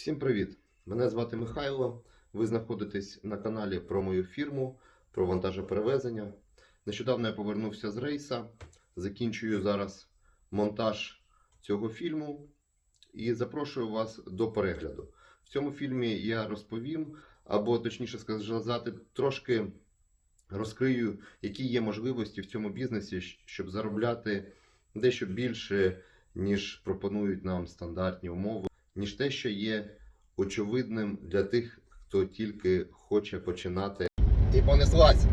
Всім привіт! Мене звати Михайло. Ви знаходитесь на каналі про мою фірму, про вантажоперевезення. Нещодавно я повернувся з рейса. Закінчую зараз монтаж цього фільму і запрошую вас до перегляду. В цьому фільмі я розповім, або точніше сказати, трошки розкрию, які є можливості в цьому бізнесі, щоб заробляти дещо більше, ніж пропонують нам стандартні умови, ніж те, що є очевидним для тих, хто тільки хоче починати. І понеслась.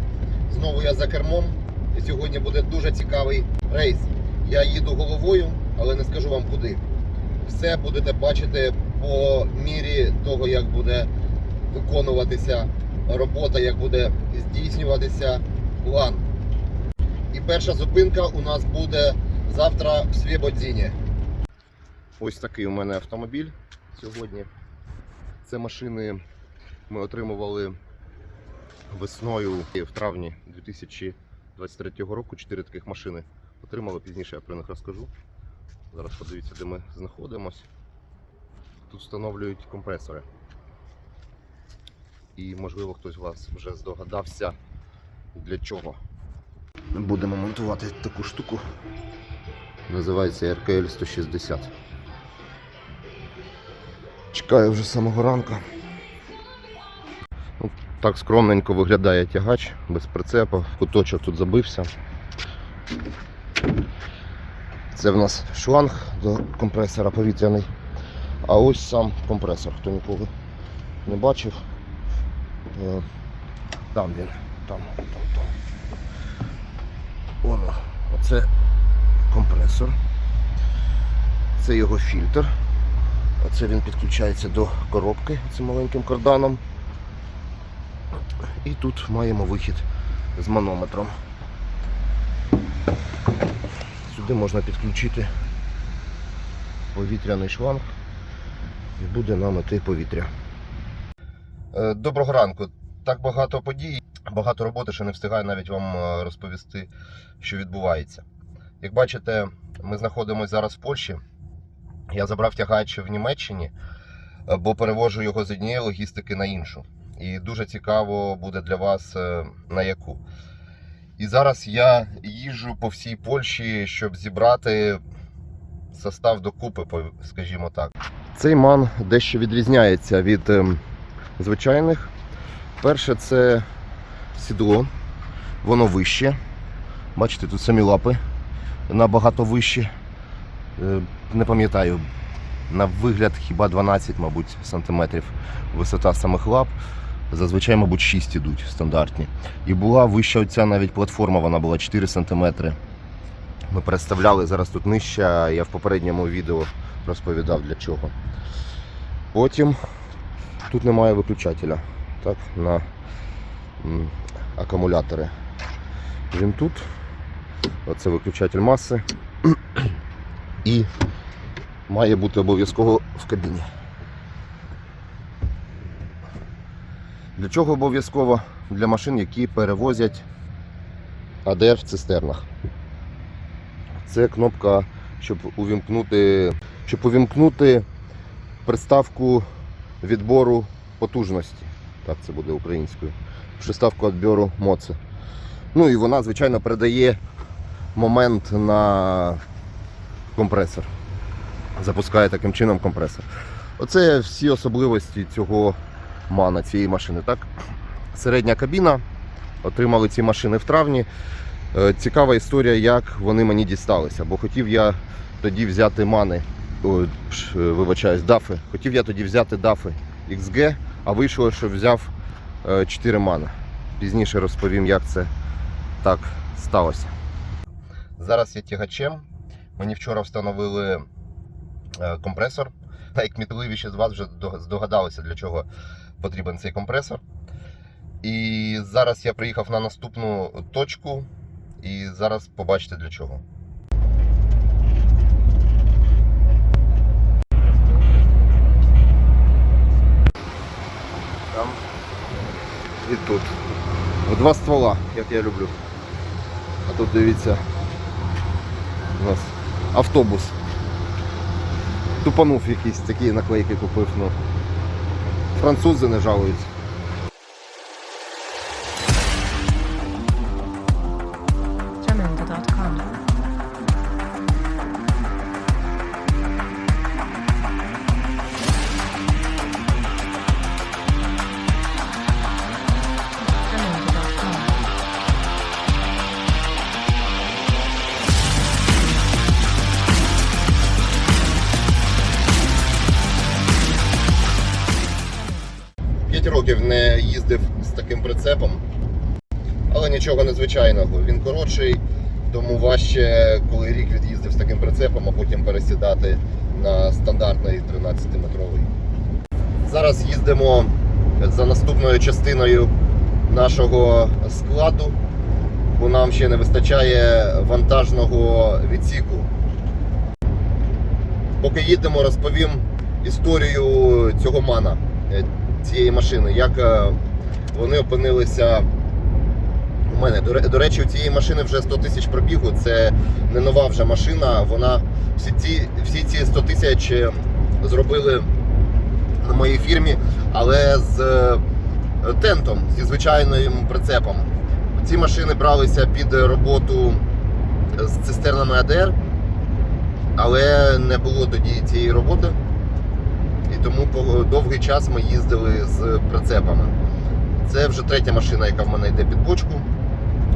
Знову я за кермом. І сьогодні буде дуже цікавий рейс. Я їду головою, але не скажу вам куди. Все будете бачити по мірі того, як буде виконуватися робота, як буде здійснюватися план. І перша зупинка у нас буде завтра в Свєбодзіні. Ось такий у мене автомобіль сьогодні. Це машини ми отримували весною в травні 2023 року. Чотири таких машини отримали. Пізніше я про них розкажу. Зараз подивіться, де ми знаходимося. Тут встановлюють компресори. І можливо хтось з вас вже здогадався для чого. Будемо монтувати таку штуку. Називається RKL 160. Чекаю вже з самого ранку. Ну, Так скромненько виглядає тягач без прицепа, куточок тут забився. Це в нас шланг до компресора повітряний. А ось сам компресор, хто ніколи не бачив. Там він, там, там, там. Воно. Оце компресор. Це його фільтр. Оце він підключається до коробки цим маленьким карданом. І тут маємо вихід з манометром. Сюди можна підключити повітряний шланг і буде нам іти повітря. Е, Доброго ранку. Так багато подій, багато роботи, що не встигаю навіть вам е, розповісти, що відбувається. Як бачите, ми знаходимося зараз в Польщі. Я забрав тягач в Німеччині, е, бо перевожу його з однієї логістики на іншу. І дуже цікаво буде для вас е, на яку. І зараз я їжджу по всій Польщі, щоб зібрати состав докупи, скажімо так. Цей ман дещо відрізняється від ем, звичайних. Перше, це сідло, воно вище. Бачите, тут самі лапи набагато вищі. Не пам'ятаю, на вигляд хіба 12, мабуть, сантиметрів висота самих лап. Зазвичай, мабуть, 6 ідуть стандартні. І була вища оця навіть платформа, вона була 4 см. Ми представляли зараз тут нижча, я в попередньому відео розповідав для чого. Потім тут немає виключателя так, на акумулятори. Він тут. Оце виключатель маси. І має бути обов'язково в кабіні. Для чого обов'язково? Для машин, які перевозять АДР в цистернах. Це кнопка, щоб увімкнути, щоб увімкнути приставку відбору потужності. Так це буде українською. Приставку відбору моци. Ну і вона, звичайно, передає момент на компресор. Запускає таким чином компресор. Оце всі особливості цього мана, цієї машини. Так? Середня кабіна. Отримали ці машини в травні. Е, Цікава історія, як вони мені дісталися. Бо хотів я тоді взяти мани, е, вибачаюсь, дафи. Хотів я тоді взяти дафи XG, а вийшло, що взяв 4 мани. Пізніше розповім, як це так сталося. Зараз я тягачем. Мені вчора встановили е, компресор. Найкмітливіші з вас вже здогадалися, для чого потрібен цей компресор. І зараз я приїхав на наступну точку, і зараз побачите для чого. Там і тут. В два ствола, як я люблю. А тут дивіться, у нас автобус тупанув якісь такі наклейки купив. ну. Французи не жалуються. Нічого незвичайного. Він коротший, тому важче, коли рік від'їздив з таким прицепом, а потім пересідати на стандартний 13-метровий. Зараз їздимо за наступною частиною нашого складу, бо нам ще не вистачає вантажного відсіку. Поки їдемо, розповім історію цього мана е, цієї машини, як е, вони опинилися мене. До, речі, у цієї машини вже 100 тисяч пробігу. Це не нова вже машина. Вона всі ці, всі ці 100 тисяч е, зробили на моїй фірмі, але з е, тентом, зі звичайним прицепом. Ці машини бралися під роботу з цистернами АДР, але не було тоді цієї роботи. І тому довгий час ми їздили з прицепами. Це вже третя машина, яка в мене йде під бочку.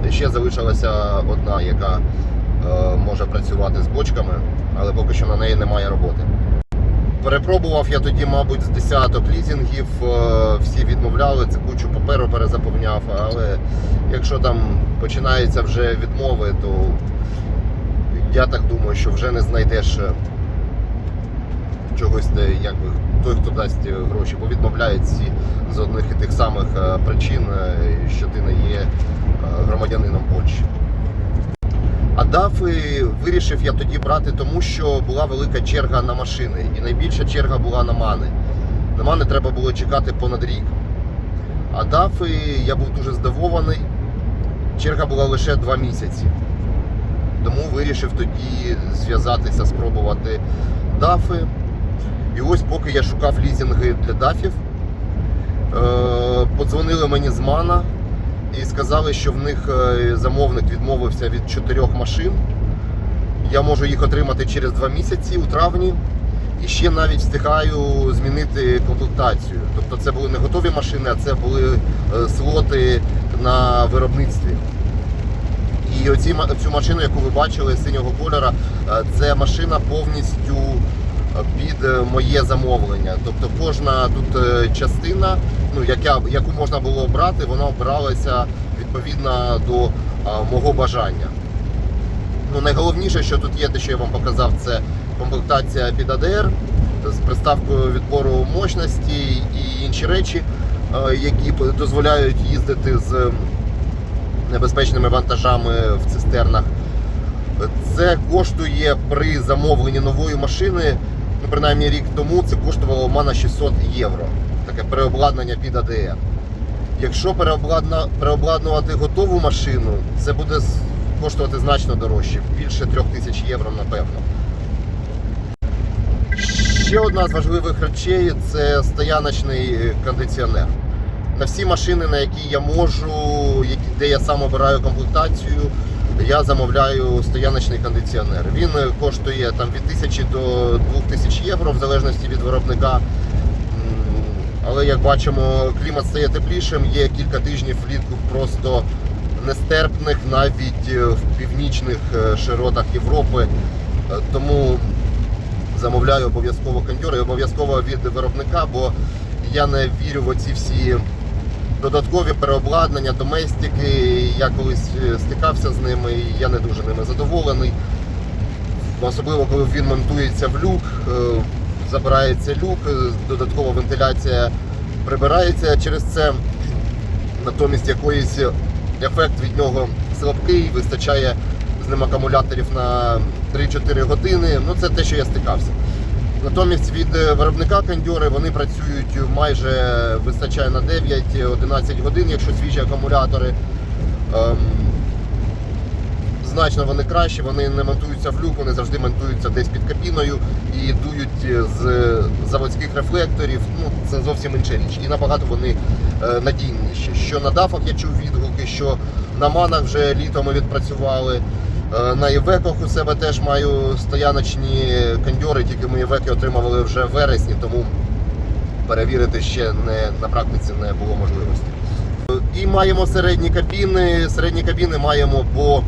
Ще залишилася одна, яка е, може працювати з бочками, але поки що на неї немає роботи. Перепробував я тоді, мабуть, з десяток лізінгів, е, всі відмовляли, це кучу паперу перезаповняв, але якщо там починаються вже відмови, то я так думаю, що вже не знайдеш е, чогось, якби той, хто дасть гроші, бо відмовляють всі з одних і тих самих причин, що ти не є громадянином Польщі. А дафи вирішив я тоді брати, тому що була велика черга на машини, і найбільша черга була на мани. На мани треба було чекати понад рік. А дафи я був дуже здивований. Черга була лише два місяці. Тому вирішив тоді зв'язатися, спробувати дафи. І ось поки я шукав лізінги для дафів, е, подзвонили мені з Мана і сказали, що в них е, замовник відмовився від чотирьох машин. Я можу їх отримати через два місяці у травні. І ще навіть встигаю змінити комплектацію. Тобто це були не готові машини, а це були е, слоти на виробництві. І оці, цю машину, яку ви бачили синього кольора, е, це машина повністю під моє замовлення. Тобто кожна тут частина, ну, яка, яку можна було обрати, вона обиралася відповідно до е, мого бажання. Ну, найголовніше, що тут є, те, що я вам показав, це комплектація під АДР з приставкою відбору мощності і інші речі, е, які дозволяють їздити з небезпечними вантажами в цистернах. Це коштує при замовленні нової машини, ну принаймні рік тому це коштувало у мене 600 євро. Таке переобладнання під АДР. Якщо переобладнувати готову машину, це буде коштувати значно дорожче, більше 3000 євро, напевно. Ще одна з важливих речей це стояночний е, кондиціонер. На всі машини, на які я можу, де я сам обираю комплектацію, я замовляю стояночний кондиціонер. Він е, коштує там від 1000 до 2000 євро в залежності від виробника. Але як бачимо, клімат стає теплішим, є кілька тижнів влітку просто нестерпних навіть е, в північних е, широтах Європи. Е, Тому замовляю обов'язково кондьори, і обов'язково від виробника, бо я не вірю в оці всі додаткові переобладнання, доместики. Я колись стикався з ними, і я не дуже ними задоволений. Особливо, коли він монтується в люк, забирається люк, додаткова вентиляція прибирається через це. Натомість якоїсь ефект від нього слабкий, вистачає з ним акумуляторів на 3-4 години. Ну це те, що я стикався. Натомість від е, виробника кондьори вони працюють майже вистачає на 9-11 годин, якщо свіжі акумулятори. Значно вони кращі, вони не монтуються в люк, вони завжди монтуються десь під кабіною і дують з заводських рефлекторів. Ну, це зовсім інша річ. І набагато вони е, надійніші. Що на дафах я чув відгуки, що на манах вже літом ми відпрацювали. Е, На івеках у себе теж маю стояночні кондьори, тільки ми івеки отримували вже в вересні, тому перевірити ще не, на практиці не було можливості. І маємо середні кабіни. Середні кабіни маємо, е,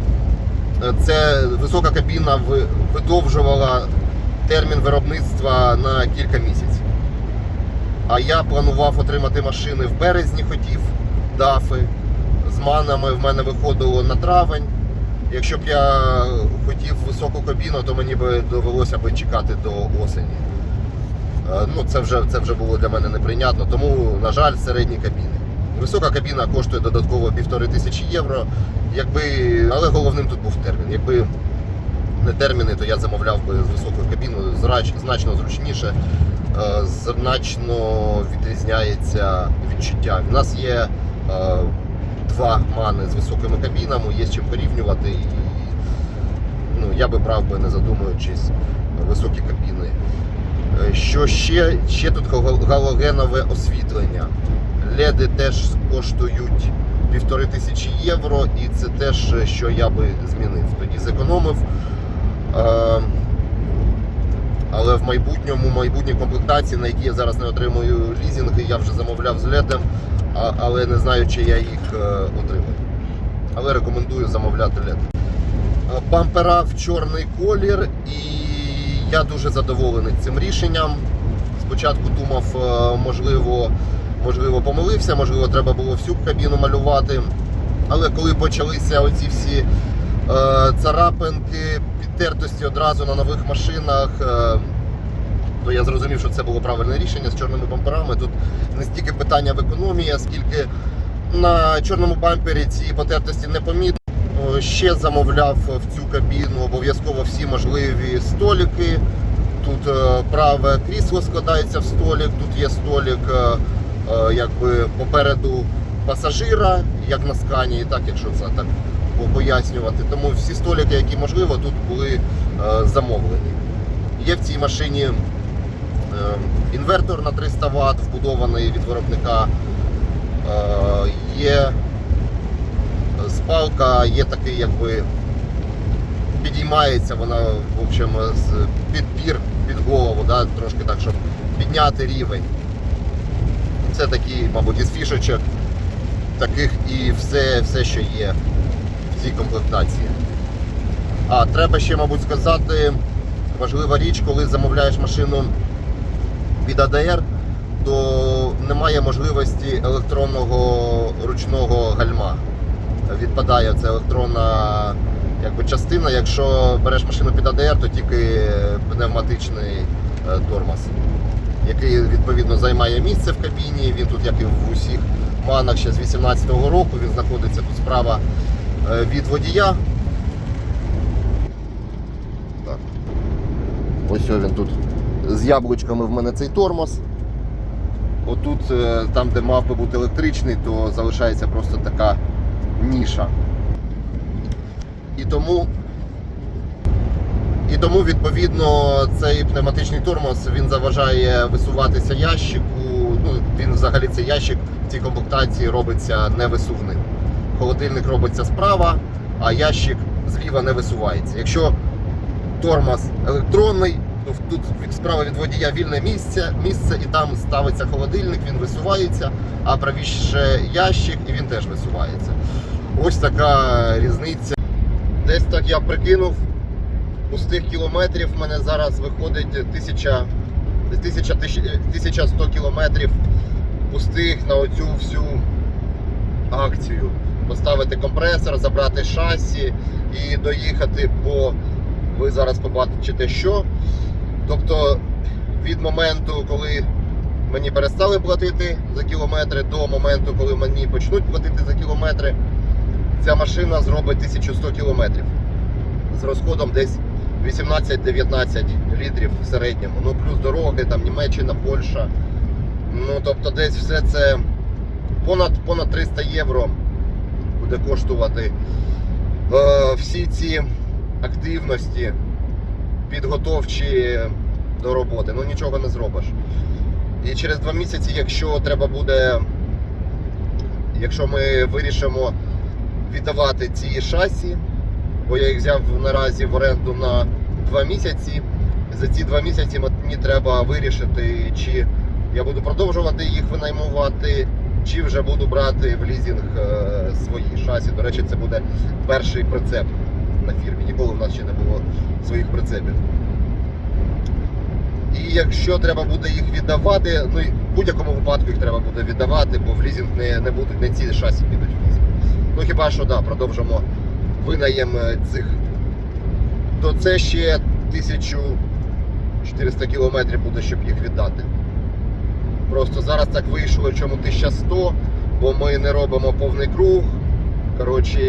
це висока кабіна видовжувала термін виробництва на кілька місяців. А я планував отримати машини в березні, хотів дафи. З манами в мене виходило на травень. Якщо б я хотів високу кабіну, то мені би довелося би чекати до осені. Е, Ну, це вже, це вже було для мене неприйнятно, тому, на жаль, середні кабіни. Висока кабіна коштує додатково півтори тисячі євро. Якби, але головним тут був термін. Якби не терміни, то я замовляв би з високою кабіною, значно зручніше, е, значно відрізняється відчуття. У нас є е, два мани з високими кабінами, є з чим порівнювати. І, ну, я би брав би, не задумуючись, високі кабіни. Е, Що ще? Ще тут галогенове освітлення. Леди теж коштують півтори тисячі євро, і це теж, е, що я би змінив. Тоді зекономив. Е, Але в майбутньому, майбутній комплектації, на які я зараз не отримую лізінги, я вже замовляв з ледом, але не знаю, чи я їх е, отримаю. Але рекомендую замовляти лед. Бампера в чорний колір, і я дуже задоволений цим рішенням. Спочатку думав, можливо, можливо, помилився, можливо, треба було всю кабіну малювати. Але коли почалися оці всі е, царапинки, підтертості одразу на нових машинах, е, то я зрозумів, що це було правильне рішення з чорними бамперами. Тут не стільки питання в економії, а скільки на чорному бампері ці потертості не помітно. Ще замовляв в цю кабіну обов'язково всі можливі столики. Тут е, праве крісло складається в столик, тут є столик е, е, якби попереду пасажира, як на скані, так, якщо це так пояснювати. Тому всі столики, які можливо, тут були е, замовлені. Є в цій машині е, інвертор на 300 Вт, вбудований від виробника. Е, Є спалка, є такий, якби підіймається вона, в общем, з підпір під голову, да, трошки так, щоб підняти рівень. Це такі, мабуть, із фішечок, таких і все, все, що є в цій комплектації. А треба ще, мабуть, сказати, важлива річ, коли замовляєш машину від АДР, то немає можливості електронного ручного гальма. Відпадає ця електронна якби, частина. Якщо береш машину під АДР, то тільки пневматичний е, тормоз, який відповідно займає місце в кабіні. Він тут, як і в усіх манах ще з 18-го року, він знаходиться тут справа е, від водія. Так. Ось він тут з яблучками в мене цей тормоз. Отут, е, там, де мав би бути електричний, то залишається просто така ніша. І тому, і тому відповідно, цей пневматичний тормоз він заважає висуватися ящику. Ну, він взагалі цей ящик в цій комплектації робиться невисувним. Холодильник робиться справа, а ящик зліва не висувається. Якщо тормоз електронний, то тут від справа від водія вільне місце, місце і там ставиться холодильник, він висувається, а правіше ящик і він теж висувається. Ось така різниця. Десь так я прикинув. Пустих кілометрів в мене зараз виходить 1000, 1000, 1100 кілометрів пустих на оцю всю акцію. Поставити компресор, забрати шасі і доїхати по. Ви зараз побачите що. Тобто від моменту, коли мені перестали платити за кілометри, до моменту, коли мені почнуть платити за кілометри, ця машина зробить 1100 кілометрів з розходом десь 18-19 літрів в середньому. Ну плюс дороги, там Німеччина, Польща. Ну тобто десь все це понад, понад 300 євро буде коштувати е, всі ці активності підготовчі до роботи. Ну нічого не зробиш. І через два місяці, якщо треба буде, якщо ми вирішимо віддавати ці шасі, бо я їх взяв наразі в оренду на два місяці. За ці два місяці мені треба вирішити, чи я буду продовжувати їх винаймувати, чи вже буду брати в лізінг е, свої шасі. До речі, це буде перший прицеп на фірмі. Ніколи в нас ще не було своїх прицепів. І якщо треба буде їх віддавати, ну і в будь-якому випадку їх треба буде віддавати, бо в лізінг не, не будуть не ці шасі підуть в лізінг. Ну хіба що да, продовжимо винаєм е, цих. То це ще 1400 кілометрів буде, щоб їх віддати. Просто зараз так вийшло, чому 1100, бо ми не робимо повний круг. Коротше,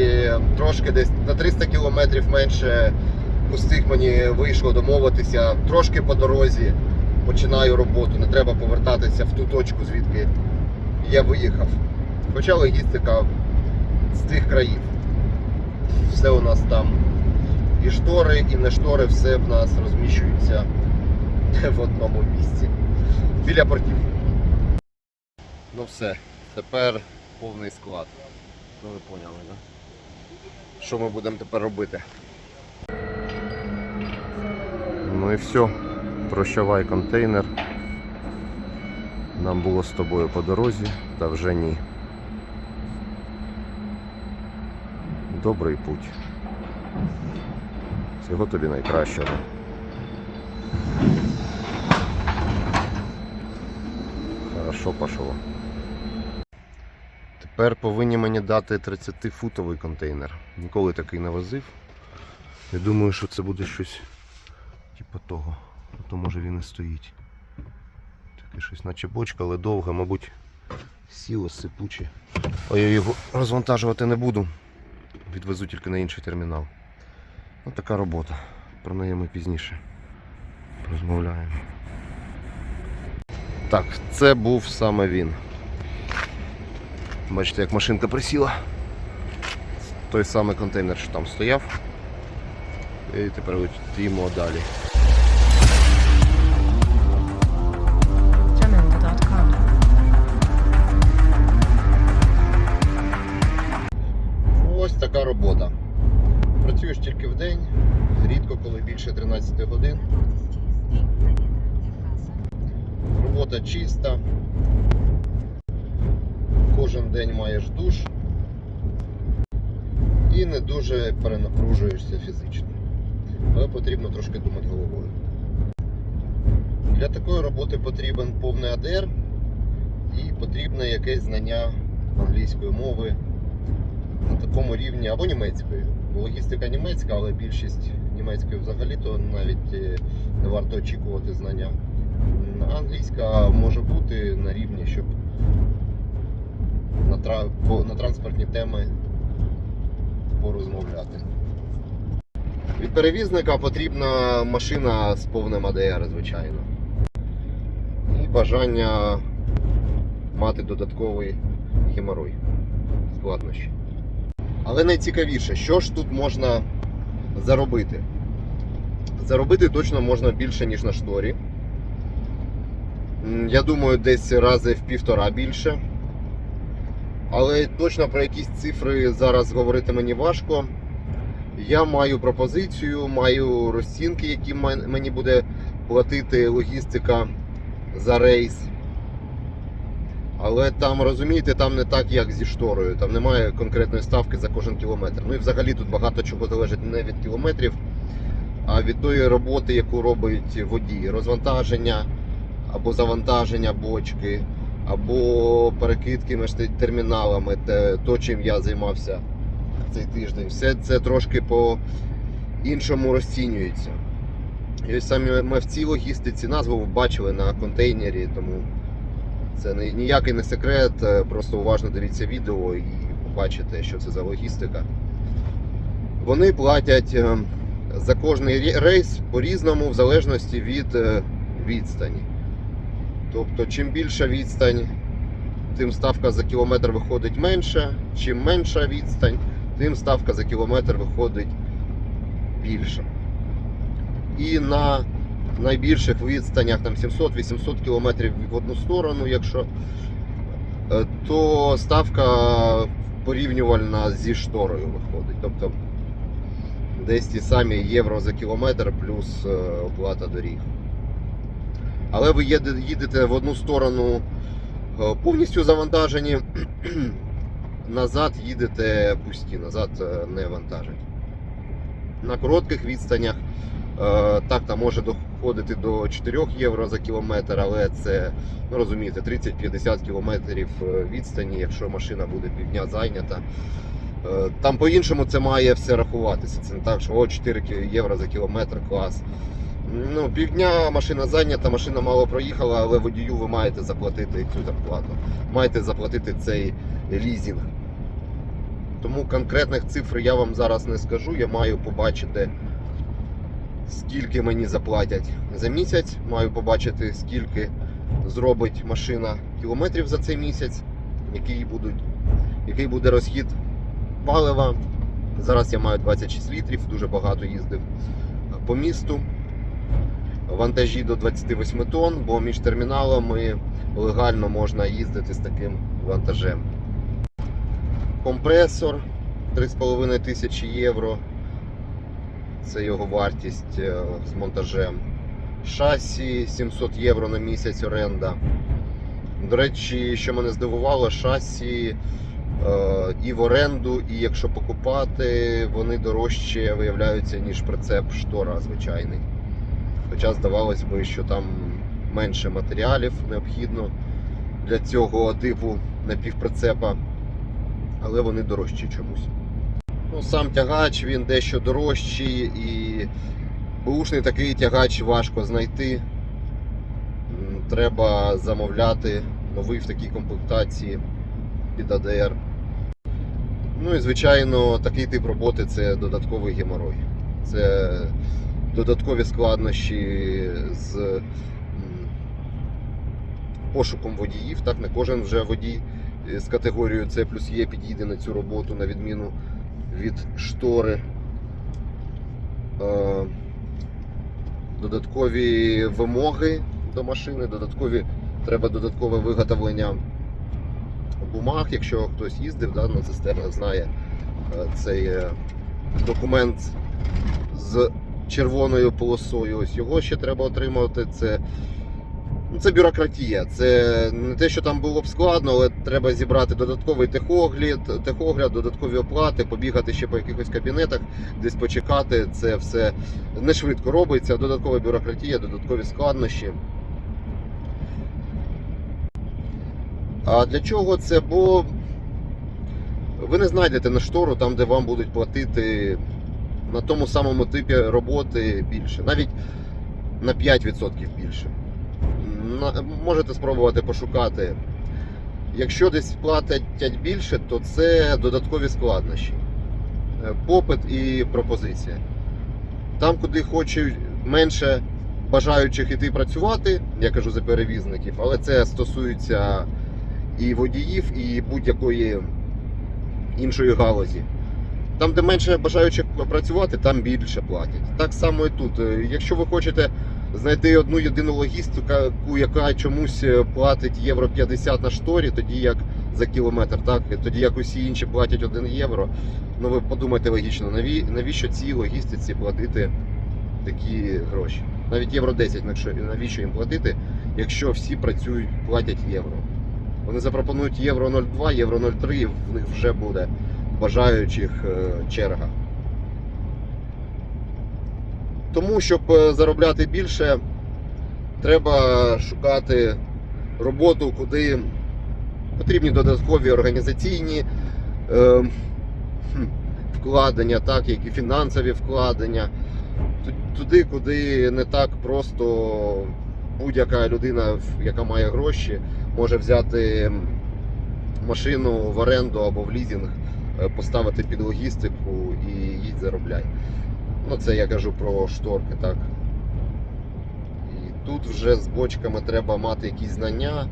трошки десь на 300 кілометрів менше пустих мені вийшло домовитися. Трошки по дорозі починаю роботу. Не треба повертатися в ту точку, звідки я виїхав. Хоча логістика з тих країв. Все у нас там і штори, і не штори, все в нас розміщується в одному місці. Біля портів. Ну все, тепер повний склад. Ну ви поняли, так? Да? Що ми будемо тепер робити? Ну і все. Прощавай контейнер. Нам було з тобою по дорозі, та вже ні. Добрий путь. Всього тобі найкращого. Хорошо пошло. Тепер повинні мені дати 30-футовий контейнер. Ніколи такий не возив. Я думаю, що це буде щось типу того. А то може він і стоїть. Таке щось наче бочка, але довге, мабуть, сіло сипуче. Ой, я його розвантажувати не буду. Відвезу тільки на інший термінал. Ось така робота. Про неї ми пізніше розмовляємо. Так, це був саме він. Бачите, як машинка присіла. Той самий контейнер, що там стояв. І тепер летімо далі. Чиста. Кожен день маєш душ і не дуже перенапружуєшся фізично. Але потрібно трошки думати головою. Для такої роботи потрібен повний АДР і потрібне якесь знання англійської мови на такому рівні або німецької. Логістика німецька, але більшість німецької взагалі то навіть е, не варто очікувати знання. Англійська може бути на рівні, щоб на, тра... на транспортні теми порозмовляти. Від перевізника потрібна машина з повним АДР, звичайно. І бажання мати додатковий геморой, складнощі. Але найцікавіше, що ж тут можна заробити? Заробити точно можна більше, ніж на шторі. Я думаю, десь рази в півтора більше. Але точно про якісь цифри зараз говорити мені важко. Я маю пропозицію, маю розцінки, які мені буде платити логістика за рейс. Але там, розумієте, там не так, як зі шторою. Там немає конкретної ставки за кожен кілометр. Ну і взагалі тут багато чого залежить не від кілометрів, а від тої роботи, яку робить водій. Розвантаження або завантаження бочки, або перекидки між терміналами, те, то, чим я займався цей тиждень. Все це трошки по-іншому розцінюється. І ось саме ми в цій логістиці назву бачили на контейнері, тому це ніякий не секрет, е, просто уважно дивіться відео і побачите, що це за логістика. Вони платять е, за кожний рейс по-різному, в залежності від е, відстані. Тобто, чим більша відстань, тим ставка за кілометр виходить менша. Чим менша відстань, тим ставка за кілометр виходить більша. І на найбільших відстанях там 700-800 кілометрів в одну сторону, якщо е, то ставка порівнювальна зі шторою виходить. Тобто десь ті самі євро за кілометр плюс е, оплата доріг. Але ви їдете в одну сторону е, повністю завантажені, назад їдете пусті, назад е, не вантажать. На коротких відстанях е, так там може доходити до 4 євро за кілометр, але це, ну розумієте, 30-50 кілометрів відстані, якщо машина буде півдня зайнята. Там по-іншому це має все рахуватися. Це не так, що о, 4 євро за кілометр, клас. Ну, півдня машина зайнята, машина мало проїхала, але водію ви маєте заплатити цю зарплату. Маєте заплатити цей лізінг. Тому конкретних цифр я вам зараз не скажу. Я маю побачити, скільки мені заплатять за місяць. Маю побачити, скільки зробить машина кілометрів за цей місяць, який, будуть, який буде розхід палива. Зараз я маю 26 літрів, дуже багато їздив по місту. Вантажі до 28 тонн, бо між терміналами легально можна їздити з таким вантажем. Компресор 3,5 тисячі євро. Це його вартість е, з монтажем. Шасі 700 євро на місяць оренда. До речі, що мене здивувало, шасі е, і в оренду, і якщо покупати, вони дорожче виявляються, ніж прицеп штора звичайний. Хоча здавалось би, що там менше матеріалів необхідно для цього типу напівприцепа, але вони дорожчі чомусь. Ну, сам тягач він дещо дорожчий і бушний такий тягач важко знайти. Треба замовляти новий в такій комплектації під АДР. Ну і звичайно, такий тип роботи це додатковий геморой. Це додаткові складнощі з пошуком водіїв. Так, не кожен вже водій е, з категорією С плюс Є підійде на цю роботу, на відміну від штори. Е, Додаткові вимоги до машини, додаткові, треба додаткове виготовлення бумаг, якщо хтось їздив да, на цистернах, знає е, цей документ з червоною полосою. Ось його ще треба отримати. Це, ну, це бюрократія. Це не те, що там було б складно, але треба зібрати додатковий техогляд, техогляд, додаткові оплати, побігати ще по якихось кабінетах, десь почекати. Це все не швидко робиться. Додаткова бюрократія, додаткові складнощі. А для чого це? Бо ви не знайдете на штору там, де вам будуть платити на тому самому типі роботи більше, навіть на 5% більше. Можете спробувати пошукати. Якщо десь платять більше, то це додаткові складнощі. Е, Попит і пропозиція. Там, куди хочуть менше бажаючих іти працювати, я кажу за перевізників, але це стосується і водіїв, і будь-якої іншої галузі. Там, де менше бажаючих працювати, там більше платять. Так само і тут. Е, Якщо ви хочете знайти одну єдину логістику, яка чомусь е, платить євро 50 на шторі, тоді як за кілометр, так тоді як усі інші платять 1 євро. Ну ви подумайте логічно, наві- навіщо цій логістиці платити такі гроші? Навіть євро 10, якщо- навіщо їм платити, якщо всі працюють, платять євро. Вони запропонують євро 0,2, євро 0,3, і в них вже буде бажаючих е, черга. Тому, щоб е, заробляти більше, треба шукати роботу, куди потрібні додаткові організаційні е, вкладення, так, як і фінансові вкладення. Туди, куди не так просто будь-яка людина, яка має гроші, може взяти машину в оренду або в лізинг, е, поставити під логістику і їдь заробляй. Ну, це я кажу про шторки, так. І тут вже з бочками треба мати якісь знання.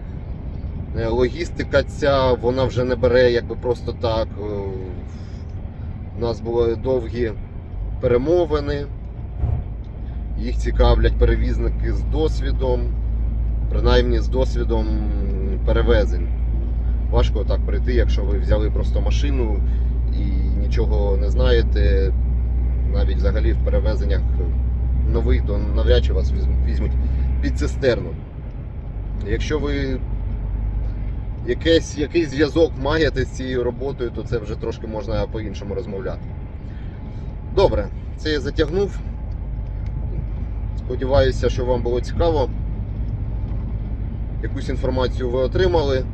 Е, Логістика ця, вона вже не бере якби просто так. е, нас були довгі перемовини. Їх цікавлять перевізники з досвідом, принаймні з досвідом перевезень. Важко так прийти, якщо ви взяли просто машину і нічого не знаєте, навіть взагалі в перевезеннях нових, то навряд чи вас візьмуть- візьмуть під цистерну. Якщо ви якийсь, якийсь зв'язок маєте з цією роботою, то це вже трошки можна по-іншому розмовляти. Добре, це я затягнув. Сподіваюся, що вам було цікаво. Якусь інформацію ви отримали.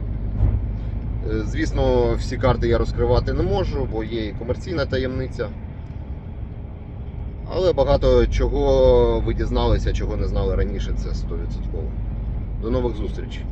Звісно, всі карти я розкривати не можу, бо є і комерційна таємниця. Але багато чого ви дізналися, чого не знали раніше, це 100%. До нових зустрічей!